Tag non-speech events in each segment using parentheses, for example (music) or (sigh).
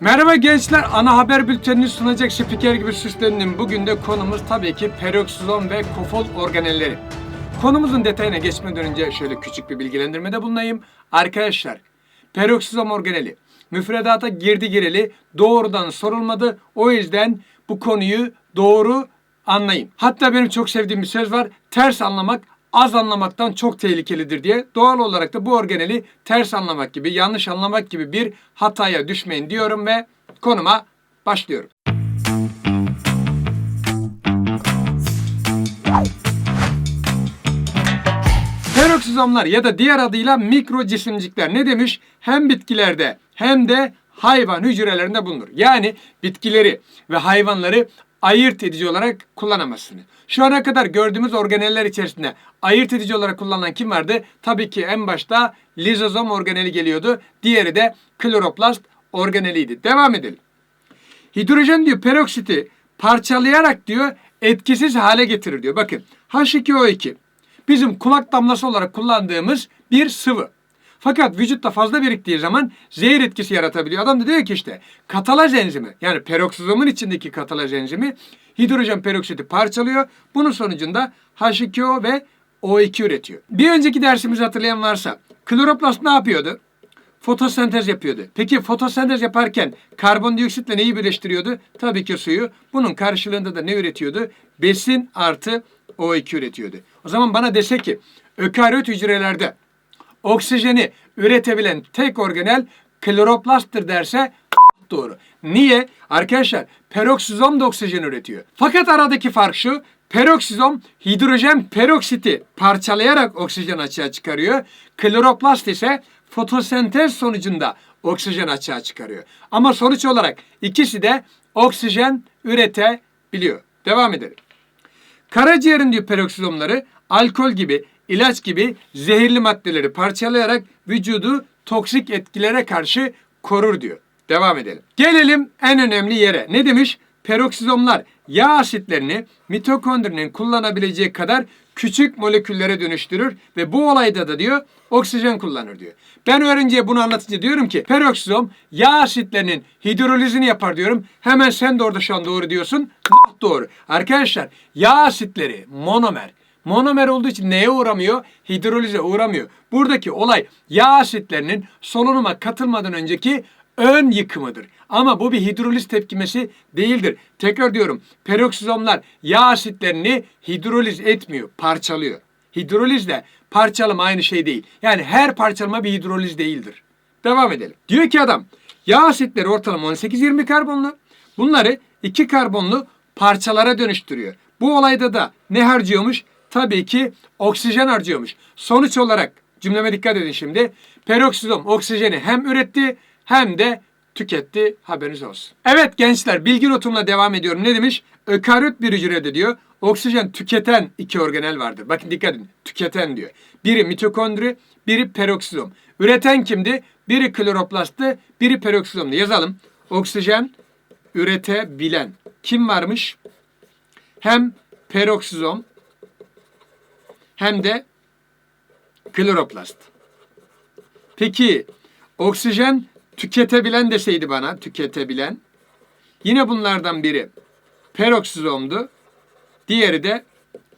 Merhaba gençler, ana haber bültenini sunacak spiker gibi süslendim. Bugün de konumuz tabii ki peroksizom ve kofol organelleri. Konumuzun detayına geçmeden önce şöyle küçük bir bilgilendirmede bulunayım. Arkadaşlar, peroksizom organeli müfredata girdi gireli doğrudan sorulmadı. O yüzden bu konuyu doğru anlayın. Hatta benim çok sevdiğim bir söz var. Ters anlamak az anlamaktan çok tehlikelidir diye. Doğal olarak da bu organeli ters anlamak gibi, yanlış anlamak gibi bir hataya düşmeyin diyorum ve konuma başlıyorum. Peroksizomlar ya da diğer adıyla mikro cisimcikler ne demiş? Hem bitkilerde hem de hayvan hücrelerinde bulunur. Yani bitkileri ve hayvanları ayırt edici olarak kullanamazsınız. Şu ana kadar gördüğümüz organeller içerisinde ayırt edici olarak kullanılan kim vardı? Tabii ki en başta lizozom organeli geliyordu. Diğeri de kloroplast organeliydi. Devam edelim. Hidrojen diyor peroksiti parçalayarak diyor etkisiz hale getirir diyor. Bakın H2O2 bizim kulak damlası olarak kullandığımız bir sıvı. Fakat vücutta fazla biriktiği zaman zehir etkisi yaratabiliyor. Adam da diyor ki işte katalaz enzimi yani peroksizomun içindeki katalaz enzimi hidrojen peroksiti parçalıyor. Bunun sonucunda H2O ve O2 üretiyor. Bir önceki dersimizi hatırlayan varsa kloroplast ne yapıyordu? fotosentez yapıyordu. Peki fotosentez yaparken karbondioksitle neyi birleştiriyordu? Tabii ki suyu. Bunun karşılığında da ne üretiyordu? Besin artı O2 üretiyordu. O zaman bana dese ki ökaryot hücrelerde oksijeni üretebilen tek organel kloroplasttır derse (laughs) doğru. Niye? Arkadaşlar peroksizom da oksijen üretiyor. Fakat aradaki fark şu. Peroksizom hidrojen peroksiti parçalayarak oksijen açığa çıkarıyor. Kloroplast ise fotosentez sonucunda oksijen açığa çıkarıyor. Ama sonuç olarak ikisi de oksijen üretebiliyor. Devam edelim. Karaciğerin diyor peroksizomları alkol gibi, ilaç gibi zehirli maddeleri parçalayarak vücudu toksik etkilere karşı korur diyor. Devam edelim. Gelelim en önemli yere. Ne demiş? Peroksizomlar yağ asitlerini mitokondrinin kullanabileceği kadar küçük moleküllere dönüştürür ve bu olayda da diyor oksijen kullanır diyor. Ben öğrenciye bunu anlatınca diyorum ki peroksizom yağ asitlerinin hidrolizini yapar diyorum. Hemen sen de orada şu an doğru diyorsun. Doğru. Arkadaşlar yağ asitleri monomer. Monomer olduğu için neye uğramıyor? Hidrolize uğramıyor. Buradaki olay yağ asitlerinin solunuma katılmadan önceki ön yıkımıdır. Ama bu bir hidroliz tepkimesi değildir. Tekrar diyorum peroksizomlar yağ asitlerini hidroliz etmiyor, parçalıyor. Hidrolizle parçalama aynı şey değil. Yani her parçalama bir hidroliz değildir. Devam edelim. Diyor ki adam yağ asitleri ortalama 18-20 karbonlu. Bunları 2 karbonlu parçalara dönüştürüyor. Bu olayda da ne harcıyormuş? Tabii ki oksijen harcıyormuş. Sonuç olarak cümleme dikkat edin şimdi. Peroksizom oksijeni hem üretti hem de tüketti haberiniz olsun. Evet gençler bilgi notumla devam ediyorum. Ne demiş? Ökaryot bir hücrede diyor oksijen tüketen iki organel vardır. Bakın dikkat edin. Tüketen diyor. Biri mitokondri, biri peroksizom. Üreten kimdi? Biri kloroplasttı, biri peroksizomdu. Yazalım. Oksijen üretebilen kim varmış? Hem peroksizom hem de kloroplast. Peki oksijen tüketebilen deseydi bana, tüketebilen. Yine bunlardan biri peroksizomdu. Diğeri de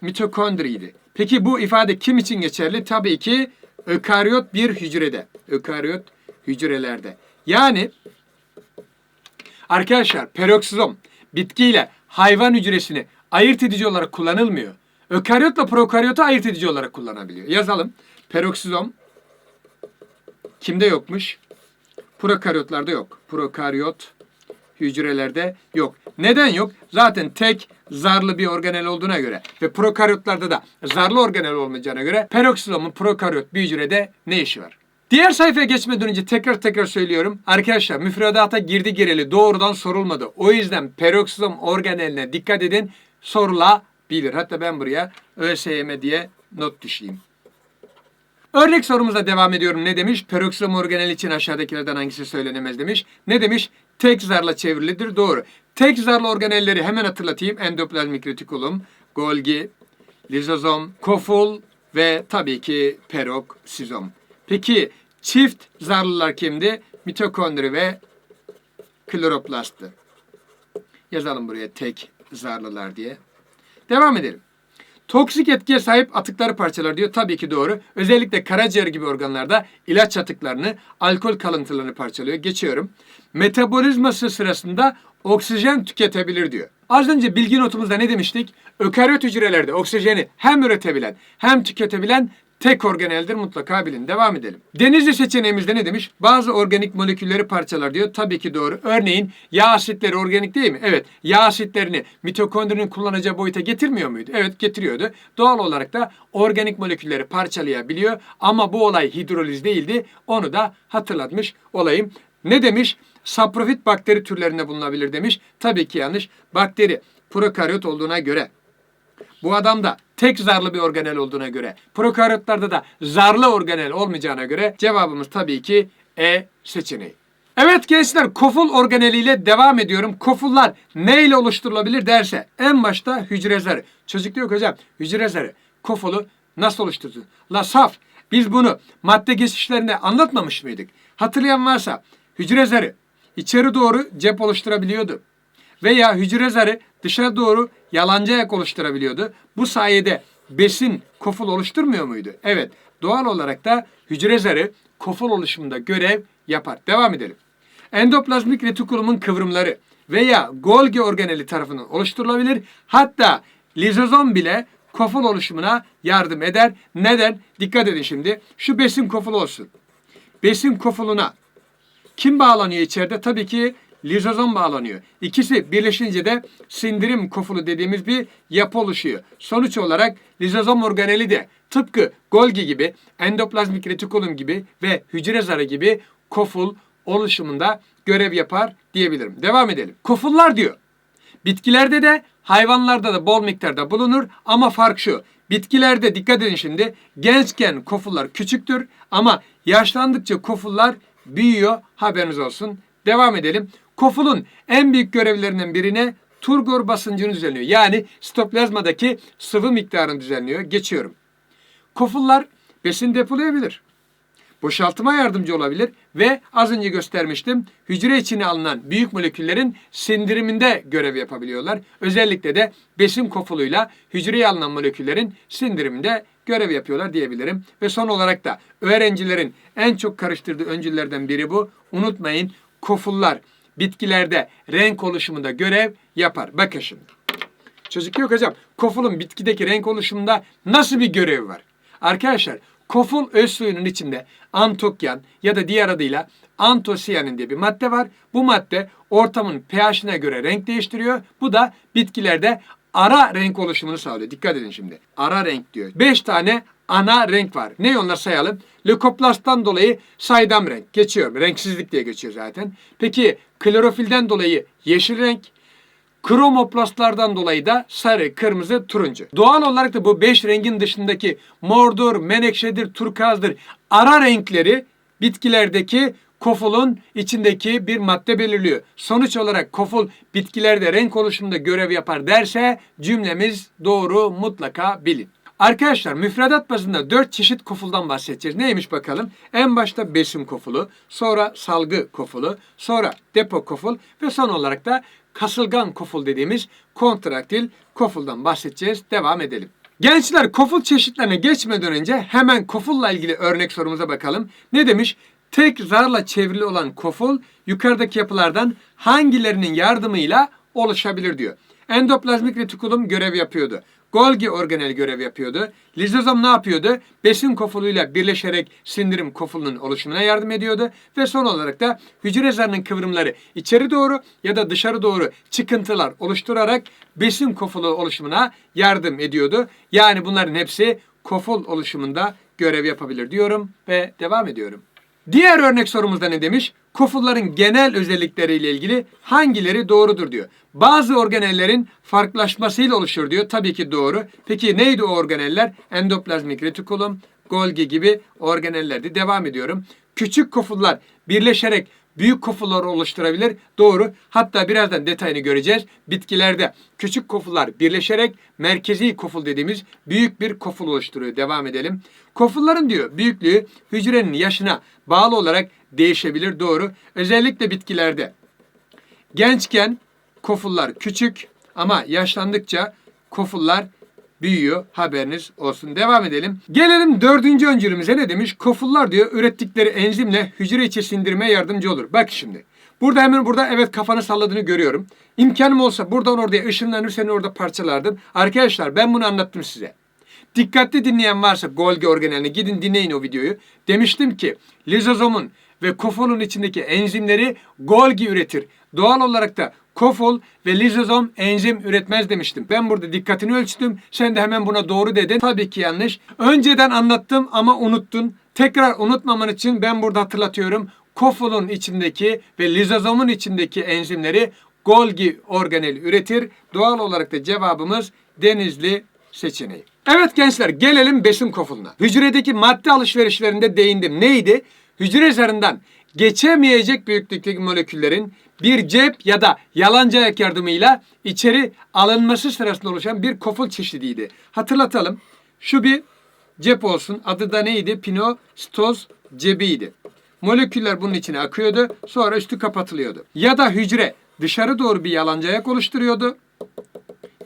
mitokondriydi. Peki bu ifade kim için geçerli? Tabii ki ökaryot bir hücrede. Ökaryot hücrelerde. Yani arkadaşlar peroksizom bitkiyle hayvan hücresini ayırt edici olarak kullanılmıyor. Ökaryotla prokaryotu ayırt edici olarak kullanabiliyor. Yazalım. Peroksizom kimde yokmuş? Prokaryotlarda yok. Prokaryot hücrelerde yok. Neden yok? Zaten tek zarlı bir organel olduğuna göre ve prokaryotlarda da zarlı organel olmayacağına göre peroksizomun prokaryot bir hücrede ne işi var? Diğer sayfaya geçmeden önce tekrar tekrar söylüyorum. Arkadaşlar müfredata girdi gireli doğrudan sorulmadı. O yüzden peroksizom organeline dikkat edin. Sorulabilir. Hatta ben buraya ÖSYM diye not düşeyim. Örnek sorumuza devam ediyorum. Ne demiş? Peroksizom organel için aşağıdakilerden hangisi söylenemez demiş. Ne demiş? Tek zarla çevrilidir. Doğru. Tek zarlı organelleri hemen hatırlatayım. Endoplazmik retikulum, Golgi, lizozom, koful ve tabii ki peroksizom. Peki çift zarlılar kimdi? Mitokondri ve kloroplasttı. Yazalım buraya tek zarlılar diye. Devam edelim. Toksik etkiye sahip atıkları parçalar diyor. Tabii ki doğru. Özellikle karaciğer gibi organlarda ilaç atıklarını, alkol kalıntılarını parçalıyor. Geçiyorum. Metabolizması sırasında oksijen tüketebilir diyor. Az önce bilgi notumuzda ne demiştik? Ökaryot hücrelerde oksijeni hem üretebilen hem tüketebilen tek organeldir mutlaka bilin. Devam edelim. Denizli seçeneğimizde ne demiş? Bazı organik molekülleri parçalar diyor. Tabii ki doğru. Örneğin yağ asitleri organik değil mi? Evet. Yağ asitlerini mitokondrinin kullanacağı boyuta getirmiyor muydu? Evet getiriyordu. Doğal olarak da organik molekülleri parçalayabiliyor. Ama bu olay hidroliz değildi. Onu da hatırlatmış olayım. Ne demiş? Saprofit bakteri türlerinde bulunabilir demiş. Tabii ki yanlış. Bakteri prokaryot olduğuna göre bu adamda tek zarlı bir organel olduğuna göre, prokaryotlarda da zarlı organel olmayacağına göre cevabımız tabii ki E seçeneği. Evet gençler koful organeliyle devam ediyorum. Kofullar neyle oluşturulabilir derse en başta hücre zarı. Çocuk diyor hocam hücre zarı kofulu nasıl oluşturdu? La saf biz bunu madde geçişlerinde anlatmamış mıydık? Hatırlayan varsa hücre zarı içeri doğru cep oluşturabiliyordu veya hücre zarı dışarı doğru yalancı ayak oluşturabiliyordu. Bu sayede besin koful oluşturmuyor muydu? Evet. Doğal olarak da hücre zarı koful oluşumunda görev yapar. Devam edelim. Endoplazmik retikulumun kıvrımları veya Golgi organeli tarafından oluşturulabilir. Hatta lizozom bile koful oluşumuna yardım eder. Neden? Dikkat edin şimdi. Şu besin kofulu olsun. Besin kofuluna kim bağlanıyor içeride? Tabii ki lizozom bağlanıyor. İkisi birleşince de sindirim kofulu dediğimiz bir yapı oluşuyor. Sonuç olarak lizozom organeli de tıpkı Golgi gibi, endoplazmik retikulum gibi ve hücre zarı gibi koful oluşumunda görev yapar diyebilirim. Devam edelim. Kofullar diyor. Bitkilerde de hayvanlarda da bol miktarda bulunur ama fark şu. Bitkilerde dikkat edin şimdi gençken kofullar küçüktür ama yaşlandıkça kofullar büyüyor haberiniz olsun. Devam edelim. Kofulun en büyük görevlerinden birine turgor basıncını düzenliyor. Yani sitoplazmadaki sıvı miktarını düzenliyor. Geçiyorum. Kofullar besin depolayabilir. Boşaltıma yardımcı olabilir ve az önce göstermiştim hücre içine alınan büyük moleküllerin sindiriminde görev yapabiliyorlar. Özellikle de besin kofuluyla hücreye alınan moleküllerin sindiriminde görev yapıyorlar diyebilirim. Ve son olarak da öğrencilerin en çok karıştırdığı öncüllerden biri bu. Unutmayın kofullar bitkilerde renk oluşumunda görev yapar. Bakın şimdi. Çocuk yok hocam. Kofulun bitkideki renk oluşumunda nasıl bir görevi var? Arkadaşlar koful öz suyunun içinde antokyan ya da diğer adıyla antosiyanin diye bir madde var. Bu madde ortamın pH'ine göre renk değiştiriyor. Bu da bitkilerde ara renk oluşumunu sağlıyor. Dikkat edin şimdi. Ara renk diyor. 5 tane ana renk var. Ne onlar sayalım? Lökoplasttan dolayı saydam renk. Geçiyor. Renksizlik diye geçiyor zaten. Peki klorofilden dolayı yeşil renk, Kromoplastlardan dolayı da sarı, kırmızı, turuncu. Doğal olarak da bu beş rengin dışındaki mordur, menekşedir, turkazdır ara renkleri bitkilerdeki kofulun içindeki bir madde belirliyor. Sonuç olarak koful bitkilerde renk oluşumunda görev yapar derse cümlemiz doğru mutlaka bilin. Arkadaşlar müfredat bazında 4 çeşit kofuldan bahsedeceğiz. Neymiş bakalım? En başta besin kofulu, sonra salgı kofulu, sonra depo koful ve son olarak da kasılgan koful dediğimiz kontraktil kofuldan bahsedeceğiz. Devam edelim. Gençler koful çeşitlerine geçmeden önce hemen kofulla ilgili örnek sorumuza bakalım. Ne demiş? Tek zarla çevrili olan koful yukarıdaki yapılardan hangilerinin yardımıyla oluşabilir diyor. Endoplazmik retikulum görev yapıyordu. Golgi organel görev yapıyordu. Lizozom ne yapıyordu? Besin kofuluyla birleşerek sindirim kofulunun oluşumuna yardım ediyordu. Ve son olarak da hücre zarının kıvrımları içeri doğru ya da dışarı doğru çıkıntılar oluşturarak besin kofulu oluşumuna yardım ediyordu. Yani bunların hepsi koful oluşumunda görev yapabilir diyorum ve devam ediyorum. Diğer örnek sorumuzda ne demiş? Kofulların genel özellikleriyle ilgili hangileri doğrudur diyor. Bazı organellerin farklılaşmasıyla oluşur diyor. Tabii ki doğru. Peki neydi o organeller? Endoplazmik retikulum, Golgi gibi organellerdi. Devam ediyorum. Küçük kofullar birleşerek büyük kofullar oluşturabilir. Doğru. Hatta birazdan detayını göreceğiz. Bitkilerde küçük kofullar birleşerek merkezi koful dediğimiz büyük bir koful oluşturuyor. Devam edelim. Kofulların diyor büyüklüğü hücrenin yaşına bağlı olarak değişebilir. Doğru. Özellikle bitkilerde Gençken kofullar küçük ama yaşlandıkça kofullar büyüyor. Haberiniz olsun. Devam edelim. Gelelim dördüncü öncülümüze ne demiş? Kofullar diyor ürettikleri enzimle hücre içi sindirmeye yardımcı olur. Bak şimdi. Burada hemen burada evet kafanı salladığını görüyorum. İmkanım olsa buradan oraya ışınlanır seni orada parçalardım. Arkadaşlar ben bunu anlattım size. Dikkatli dinleyen varsa Golgi organelini gidin dinleyin o videoyu. Demiştim ki lizozomun ve kofolun içindeki enzimleri Golgi üretir. Doğal olarak da kofol ve lizozom enzim üretmez demiştim. Ben burada dikkatini ölçtüm. Sen de hemen buna doğru dedin. Tabii ki yanlış. Önceden anlattım ama unuttun. Tekrar unutmaman için ben burada hatırlatıyorum. Kofolun içindeki ve lizozomun içindeki enzimleri Golgi organeli üretir. Doğal olarak da cevabımız Denizli seçeneği. Evet gençler gelelim besin kofuluna. Hücredeki madde alışverişlerinde değindim. Neydi? Hücre zarından geçemeyecek büyüklükteki moleküllerin bir cep ya da yalancı ayak yardımıyla içeri alınması sırasında oluşan bir koful çeşidiydi. Hatırlatalım. Şu bir cep olsun. Adı da neydi? Pinostoz cebiydi. Moleküller bunun içine akıyordu. Sonra üstü kapatılıyordu. Ya da hücre dışarı doğru bir yalancı ayak oluşturuyordu.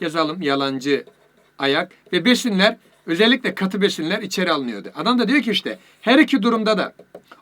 Yazalım yalancı ayak ve besinler özellikle katı besinler içeri alınıyordu. Adam da diyor ki işte her iki durumda da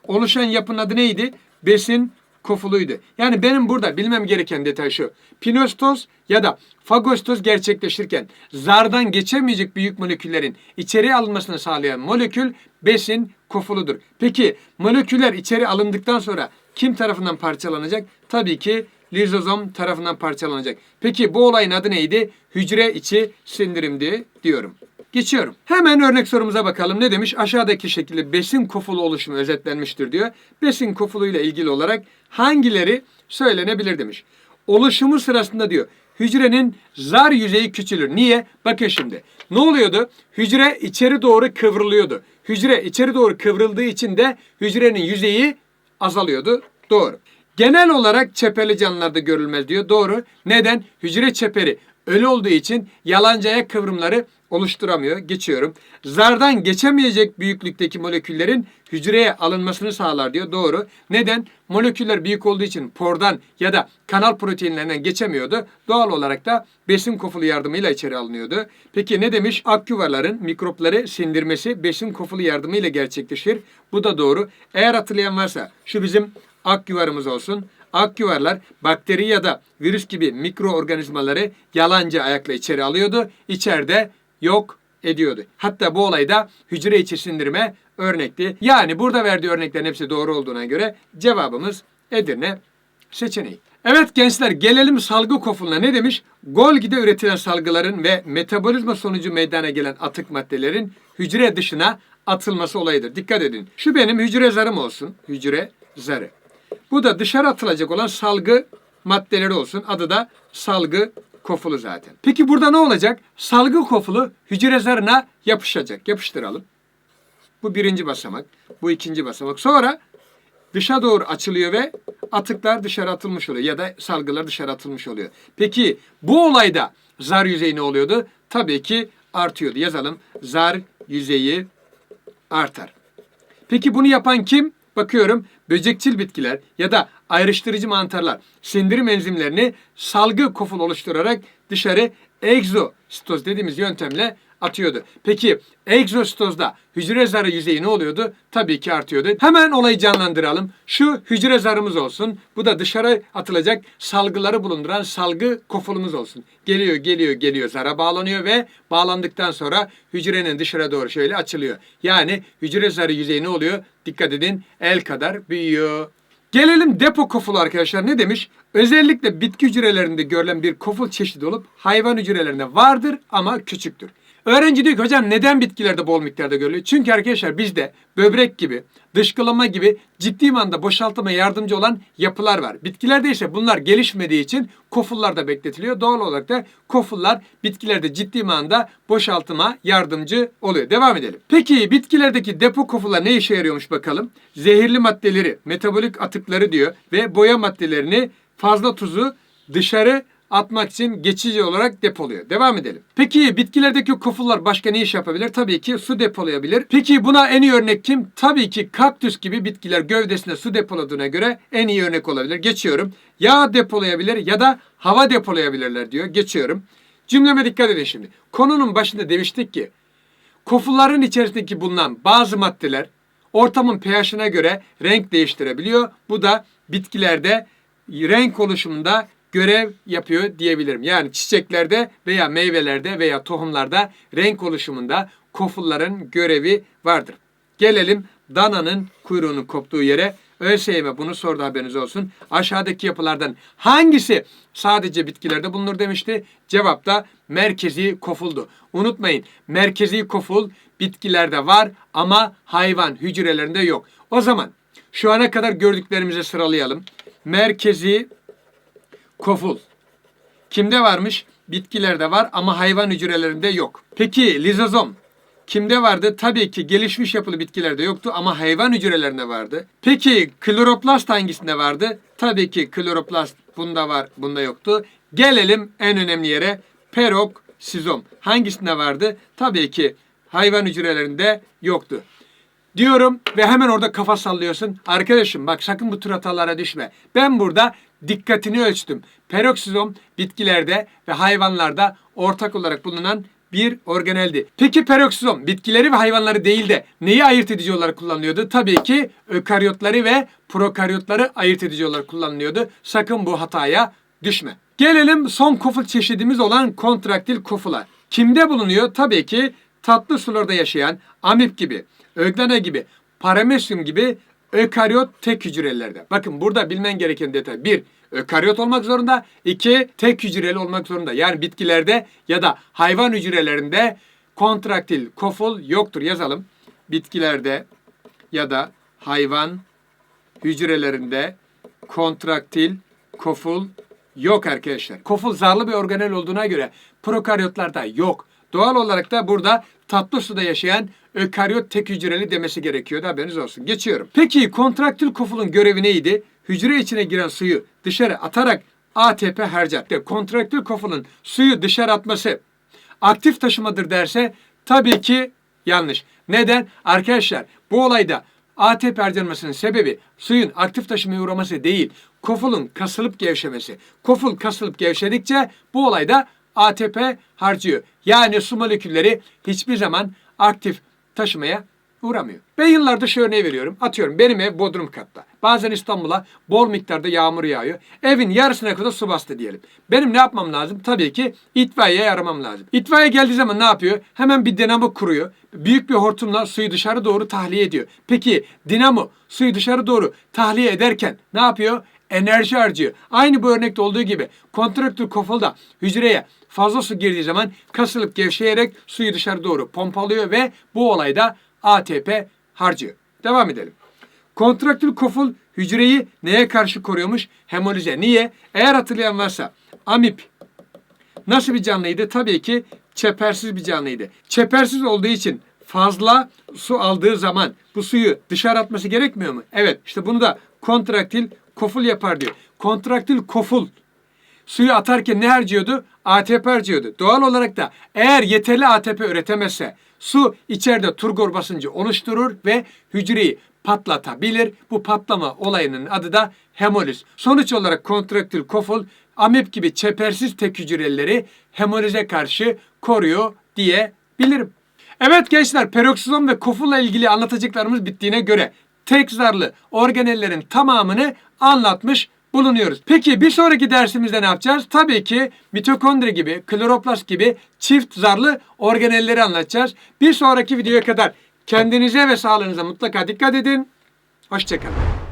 oluşan yapının adı neydi? Besin kofuluydu. Yani benim burada bilmem gereken detay şu. Pinostoz ya da fagostoz gerçekleşirken zardan geçemeyecek büyük moleküllerin içeri alınmasını sağlayan molekül besin kofuludur. Peki moleküller içeri alındıktan sonra kim tarafından parçalanacak? Tabii ki lizozom tarafından parçalanacak. Peki bu olayın adı neydi? Hücre içi sindirimdi diyorum. Geçiyorum. Hemen örnek sorumuza bakalım. Ne demiş? Aşağıdaki şekilde besin kofulu oluşumu özetlenmiştir diyor. Besin kofuluyla ilgili olarak hangileri söylenebilir demiş. Oluşumu sırasında diyor hücrenin zar yüzeyi küçülür. Niye? Bakın şimdi. Ne oluyordu? Hücre içeri doğru kıvrılıyordu. Hücre içeri doğru kıvrıldığı için de hücrenin yüzeyi azalıyordu. Doğru. Genel olarak çeperli canlılarda görülmez diyor. Doğru. Neden? Hücre çeperi ölü olduğu için yalancı ayak kıvrımları oluşturamıyor. Geçiyorum. Zardan geçemeyecek büyüklükteki moleküllerin hücreye alınmasını sağlar diyor. Doğru. Neden? Moleküller büyük olduğu için pordan ya da kanal proteinlerinden geçemiyordu. Doğal olarak da besin kofulu yardımıyla içeri alınıyordu. Peki ne demiş? Akyuvarların mikropları sindirmesi besin kofulu yardımıyla gerçekleşir. Bu da doğru. Eğer hatırlayan varsa şu bizim akyuvarımız olsun. Akyuvarlar bakteri ya da virüs gibi mikroorganizmaları yalancı ayakla içeri alıyordu. İçeride yok ediyordu. Hatta bu olayda hücre içi sindirme örnekti. Yani burada verdiği örneklerin hepsi doğru olduğuna göre cevabımız Edirne seçeneği. Evet gençler gelelim salgı kofuluna ne demiş? Golgi'de üretilen salgıların ve metabolizma sonucu meydana gelen atık maddelerin hücre dışına atılması olayıdır. Dikkat edin. Şu benim hücre zarım olsun. Hücre zarı. Bu da dışarı atılacak olan salgı maddeleri olsun. Adı da salgı kofulu zaten. Peki burada ne olacak? Salgı kofulu hücre zarına yapışacak. Yapıştıralım. Bu birinci basamak. Bu ikinci basamak. Sonra dışa doğru açılıyor ve atıklar dışarı atılmış oluyor ya da salgılar dışarı atılmış oluyor. Peki bu olayda zar yüzeyi ne oluyordu? Tabii ki artıyordu. Yazalım. Zar yüzeyi artar. Peki bunu yapan kim? Bakıyorum böcekçil bitkiler ya da ayrıştırıcı mantarlar sindirim enzimlerini salgı koful oluşturarak dışarı egzositoz dediğimiz yöntemle atıyordu. Peki egzositozda hücre zarı yüzeyi ne oluyordu? Tabii ki artıyordu. Hemen olayı canlandıralım. Şu hücre zarımız olsun. Bu da dışarı atılacak salgıları bulunduran salgı kofulumuz olsun. Geliyor, geliyor, geliyor. Zara bağlanıyor ve bağlandıktan sonra hücrenin dışarı doğru şöyle açılıyor. Yani hücre zarı yüzeyi ne oluyor? Dikkat edin el kadar büyüyor. Gelelim depo kofulu arkadaşlar ne demiş? Özellikle bitki hücrelerinde görülen bir koful çeşidi olup hayvan hücrelerinde vardır ama küçüktür. Öğrenci diyor ki hocam neden bitkilerde bol miktarda görülüyor? Çünkü arkadaşlar bizde böbrek gibi, dışkılama gibi ciddi manada boşaltıma yardımcı olan yapılar var. Bitkilerde ise bunlar gelişmediği için kofullarda bekletiliyor. Doğal olarak da kofullar bitkilerde ciddi manada boşaltıma yardımcı oluyor. Devam edelim. Peki bitkilerdeki depo kofullar ne işe yarıyormuş bakalım? Zehirli maddeleri, metabolik atıkları diyor ve boya maddelerini fazla tuzu dışarı atmak için geçici olarak depoluyor. Devam edelim. Peki bitkilerdeki kofullar başka ne iş yapabilir? Tabii ki su depolayabilir. Peki buna en iyi örnek kim? Tabii ki kaktüs gibi bitkiler gövdesinde su depoladığına göre en iyi örnek olabilir. Geçiyorum. Yağ depolayabilir ya da hava depolayabilirler diyor. Geçiyorum. Cümleme dikkat edin şimdi. Konunun başında demiştik ki kofulların içerisindeki bulunan bazı maddeler ortamın pH'ine göre renk değiştirebiliyor. Bu da bitkilerde renk oluşumunda görev yapıyor diyebilirim. Yani çiçeklerde veya meyvelerde veya tohumlarda renk oluşumunda kofulların görevi vardır. Gelelim dananın kuyruğunun koptuğu yere. ÖSYM bunu sordu haberiniz olsun. Aşağıdaki yapılardan hangisi sadece bitkilerde bulunur demişti. Cevap da merkezi kofuldu. Unutmayın merkezi koful bitkilerde var ama hayvan hücrelerinde yok. O zaman şu ana kadar gördüklerimizi sıralayalım. Merkezi koful. Kimde varmış? Bitkilerde var ama hayvan hücrelerinde yok. Peki lizozom kimde vardı? Tabii ki gelişmiş yapılı bitkilerde yoktu ama hayvan hücrelerinde vardı. Peki kloroplast hangisinde vardı? Tabii ki kloroplast bunda var, bunda yoktu. Gelelim en önemli yere. Peroksizom. Hangisinde vardı? Tabii ki hayvan hücrelerinde yoktu. Diyorum ve hemen orada kafa sallıyorsun. Arkadaşım bak sakın bu tür hatalara düşme. Ben burada dikkatini ölçtüm. Peroksizom bitkilerde ve hayvanlarda ortak olarak bulunan bir organeldi. Peki peroksizom bitkileri ve hayvanları değil de neyi ayırt edici olarak kullanılıyordu? Tabii ki ökaryotları ve prokaryotları ayırt edici olarak kullanılıyordu. Sakın bu hataya düşme. Gelelim son koful çeşidimiz olan kontraktil kofula. Kimde bulunuyor? Tabii ki tatlı sularda yaşayan amip gibi, öglana gibi, paramesyum gibi ökaryot tek hücrelerde. Bakın burada bilmen gereken detay. Bir, ökaryot olmak zorunda. iki tek hücreli olmak zorunda. Yani bitkilerde ya da hayvan hücrelerinde kontraktil koful yoktur. Yazalım. Bitkilerde ya da hayvan hücrelerinde kontraktil koful yok arkadaşlar. Koful zarlı bir organel olduğuna göre prokaryotlarda yok. Doğal olarak da burada tatlı suda yaşayan ökaryot tek hücreli demesi gerekiyordu haberiniz olsun. Geçiyorum. Peki kontraktil kofulun görevi neydi? Hücre içine giren suyu dışarı atarak ATP harcar. Kontraktil kofulun suyu dışarı atması aktif taşımadır derse tabii ki yanlış. Neden? Arkadaşlar bu olayda ATP harcanmasının sebebi suyun aktif taşımaya uğraması değil, kofulun kasılıp gevşemesi. Koful kasılıp gevşedikçe bu olayda ATP harcıyor. Yani su molekülleri hiçbir zaman aktif taşımaya uğramıyor. Ben yıllardır şu örneği veriyorum. Atıyorum benim ev Bodrum katta. Bazen İstanbul'a bol miktarda yağmur yağıyor. Evin yarısına kadar su bastı diyelim. Benim ne yapmam lazım? Tabii ki itfaiyeye aramam lazım. İtfaiye geldiği zaman ne yapıyor? Hemen bir dinamo kuruyor. Büyük bir hortumla suyu dışarı doğru tahliye ediyor. Peki dinamo suyu dışarı doğru tahliye ederken ne yapıyor? enerji harcıyor. Aynı bu örnekte olduğu gibi kontraktör kofulda hücreye fazla su girdiği zaman kasılıp gevşeyerek suyu dışarı doğru pompalıyor ve bu olayda ATP harcıyor. Devam edelim. Kontraktül koful hücreyi neye karşı koruyormuş? Hemolize. Niye? Eğer hatırlayan varsa amip nasıl bir canlıydı? Tabii ki çepersiz bir canlıydı. Çepersiz olduğu için fazla su aldığı zaman bu suyu dışarı atması gerekmiyor mu? Evet. İşte bunu da kontraktil koful yapar diyor. Kontraktil koful suyu atarken ne harcıyordu? ATP harcıyordu. Doğal olarak da eğer yeterli ATP üretemezse su içeride turgor basıncı oluşturur ve hücreyi patlatabilir. Bu patlama olayının adı da hemoliz. Sonuç olarak kontraktil koful amip gibi çepersiz tek hücrelileri hemolize karşı koruyor diyebilirim. Evet gençler peroksizom ve kofulla ilgili anlatacaklarımız bittiğine göre tek zarlı organellerin tamamını anlatmış bulunuyoruz. Peki bir sonraki dersimizde ne yapacağız? Tabii ki mitokondri gibi, kloroplast gibi çift zarlı organelleri anlatacağız. Bir sonraki videoya kadar kendinize ve sağlığınıza mutlaka dikkat edin. Hoşçakalın.